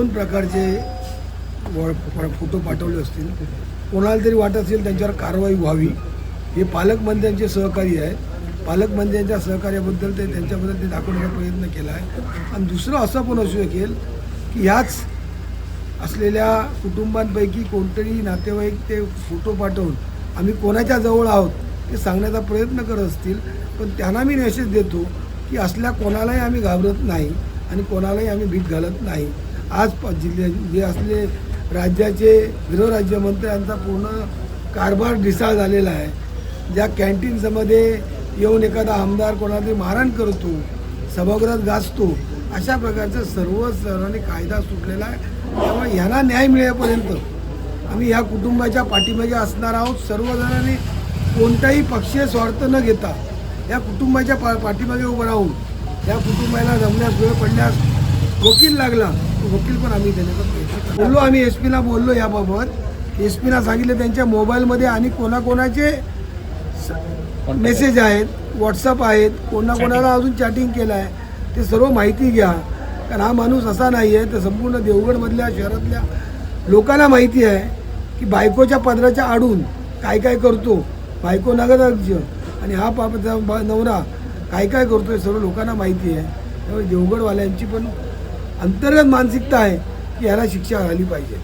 दोन प्रकारचे व- फोटो पाठवले असतील. कोणाला तरी वाटत असेल त्यांच्यावर कारवाई व्हावी. हे पालकमंत्र्यांचे सहकारी आहेत पालकमंत्र्यांच्या सहकार्याबद्दल ते त्यांच्याबद्दल ते दाखवण्याचा प्रयत्न केला आहे. आणि दुसरं असं पण असू शकेल की ह्याच असलेल्या कुटुंबांपैकी कोणतरी नातेवाईक ते फोटो पाठवून आम्ही कोणाच्या जवळ आहोत हे सांगण्याचा प्रयत्न करत असतील. पण त्यांना मी मेसेज देतो की असल्या कोणालाही आम्ही घाबरत नाही आणि कोणालाही आम्ही भीक घालत नाही. आज जिल्ह्या जे असले राज्याचे गृहराज्यमंत्र्यांचा पूर्ण कारभार ढिसाळ झालेला आहे. ज्या कॅन्टीन्समध्ये येऊन एखादा आमदार कोणाला तरी मारहाण करतो सभागृहात गाजतो अशा प्रकारचं सर्व सर्वांनी कायदा सुटलेला आहे. त्यामुळे ह्यांना न्याय मिळेपर्यंत आम्ही ह्या कुटुंबाच्या पाठीमागे असणार आहोत. सर्वजणांनी कोणताही पक्षीय स्वार्थ न घेता या कुटुंबाच्या पा पाठीमागे उभं राहून या कुटुंबाला जमण्यास वेळ पडल्यास वकील लागला तो वकील पण आम्ही देण्याचा प्रयत्न. बोललो आम्ही एस पीला बोललो याबाबत. एस पीना सांगितलं त्यांच्या मोबाईलमध्ये आणि कोणाकोणाचे मेसेज आहेत व्हॉट्सअप आहेत कोणा कोणाला अजून चॅटिंग केलं आहे ते सर्व माहिती घ्या. कारण हा माणूस असा नाही आहे तर संपूर्ण देवगडमधल्या शहरातल्या लोकांना माहिती आहे की बायकोच्या पदराच्या आडून काय काय करतो बायको नगराज्य आणि हा पाप नवरा काय काय करतो हे सर्व लोकांना माहिती आहे. त्यामुळे देवगडवाल्यांची पण अंतर्गत मानसिकता आहे की याला शिक्षा झाली पाहिजे.